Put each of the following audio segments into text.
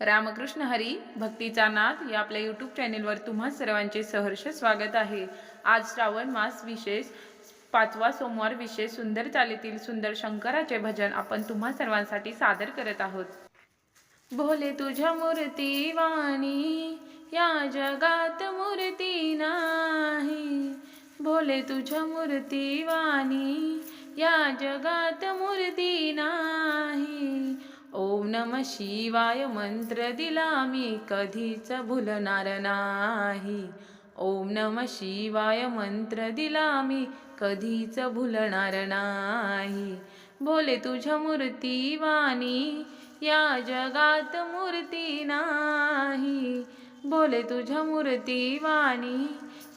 रामकृष्ण हरी भक्तीचा नाद या आपल्या यूट्यूब चॅनेलवर तुम्हा सर्वांचे सहर्ष स्वागत आहे. आज श्रावण मास विशेष पाचवा सोमवार विशेष सुंदर चालीतील सुंदर शंकराचे भजन आपण तुम्हा सर्वांसाठी सादर करत आहोत. भोले तुझ्या मूर्ती वाणी या जगात मूर्ती नाही. भोले तुझ्या मूर्ती वाणी या जगात मूर्ती नाही. ओम नम शिवाय मंत्र दिला मी कधीच भुलणार नाही. ओम नम शिवाय मंत्र दिला मी कधीच भुलणार नाही. भोले तुझ्या मूर्ती वाणी या जगात मूर्ती नाही. भोले तुझ्या मूर्ती वाणी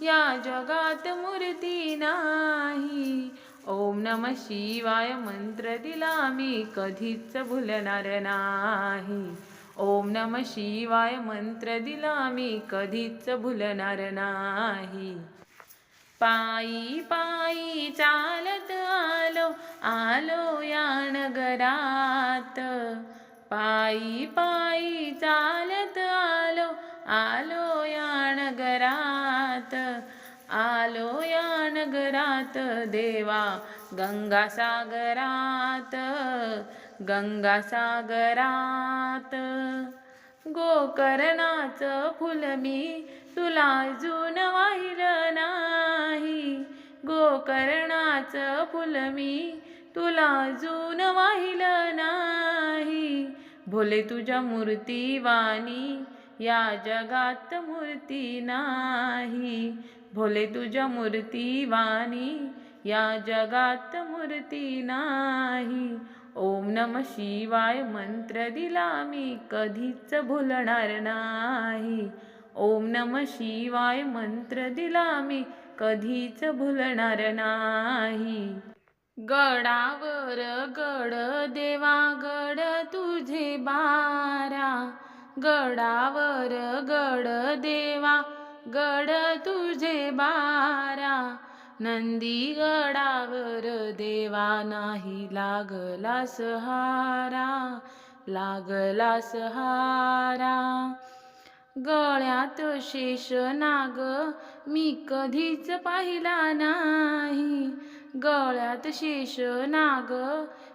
या जगात मूर्ती नाही. ओम नम शिवाय मंत्र दिला मी कधीच भुलणार नाही. ओम नम शिवाय मंत्र दिला मी कधीच भुलणार नाही. पायी पायी चालत आलो आलो या नगरात. पायी पायी चालत आलो आलो या नगरात. आलो या नगरात देवा गंगासागरात गंगासागरात. गोकर्णाचं फुल मी तुला अजून वाहिलं नाही. गोकर्णाचं फुल मी तुला अजून वाहिलं नाही. भोले तुझ्या मूर्ती वाणी या जगात मूर्ती नाही. भोले तुझ्या मूर्ती वाणी या जगात मूर्ती नाही. ओम नम शिवाय मंत्र दिला मी कधीच भुलणार नाही. ओम नम शिवाय मंत्र दिला मी कधीच भुलणार नाही. गडावर गड देवा गड तुझे बारा. गडावर गड देवा गड तुझे बारा नंदी गडावर देवा नाही लागला सहारा लागला सहारा. गळ्यात शेष नाग मी कधीच पाहिला नाही गळ्यात शेष नाग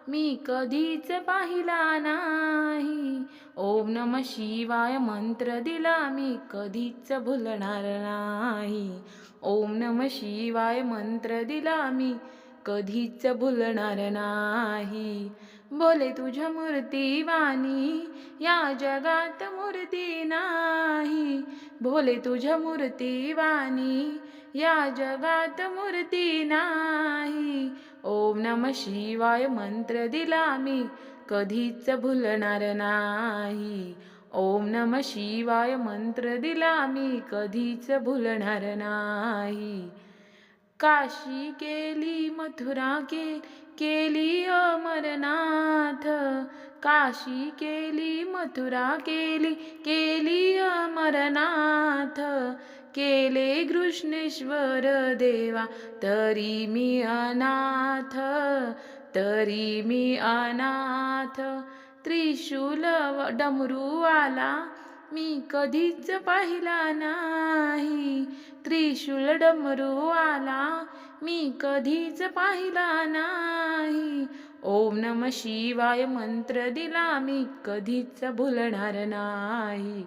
मी कधीच पाहिला नाही. ओम नम शिवाय मंत्र दिला मी कधीच भुलणार नाही. ओम नम शिवाय मंत्र दिला मी कधीच भुलणार नाही. बोले तुझ्या मूर्ती वाणी या जगात मूर्ती नाही. भोले तुझ्या मूर्ती वाणी या जगात मूर्ती नाही. नम शिवाय मंत्र दिला मी कधीच भुलणार नाही. ओम नम शिवाय मंत्र दिला मी कधीच भुलणार नाही. काशी केली मथुरा के केली अमरनाथ. काशी केली मथुरा केली केली अमरनाथ. केले कृष्णेश्वर देवा तरी मी अनाथ तरी मी अनाथ. त्रिशूल डमरूवाला मी कधीच पाहिला नाही. त्रिशूल डमरूवाला मी कधीच पाहिला नाही. ओम नम शिवाय मंत्र दिला मी कधीच भुलणार नाही.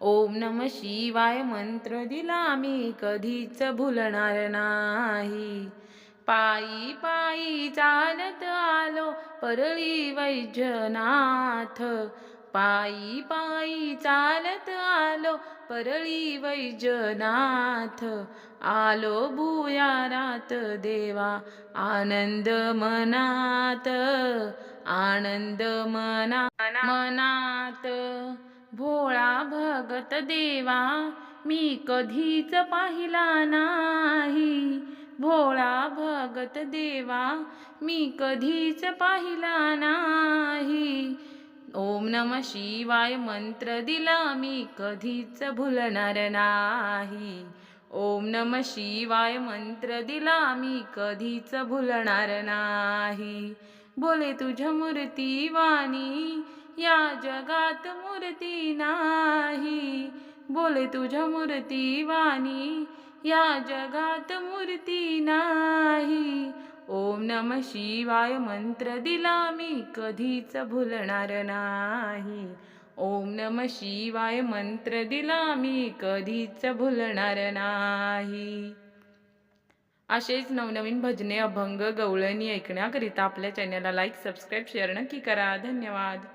ओम नम शिवाय मंत्र दिला मी कधीच भुलणार नाही. पायी पायी चालत आलो परळी वैजनाथ. पायी पायी चालत आलो परळी वैजनाथ. आलो भूयारात देवा आनंद मनात आनंद मना मनात. भोळा भगत देवा मी कधीच पाहिला नाही. भोळा भगत देवा मी कधीच पाहिला नाही. ओम नम शिवाय मंत्र दिला मी कधीच भुलणार नाही. ओम नम शिवाय मंत्र दिला मी कधीच भुलणार नाही. बोले तुझ्या मूर्ती वाणी या जगात मूर्ती नाही. बोले तुझ्या मूर्ती वाणी. या जगात मूर्ती नाही. ओम नम शिवाय मंत्र दिला मी कधीच भुलणार नाही. ओम नम शिवाय मंत्र दिला मी कधीच भुलणार नाही. असेच नवनवीन भजने अभंग गवळणी ऐकण्याकरिता आपल्या चॅनलला लाईक सबस्क्राईब शेअर नक्की करा. धन्यवाद.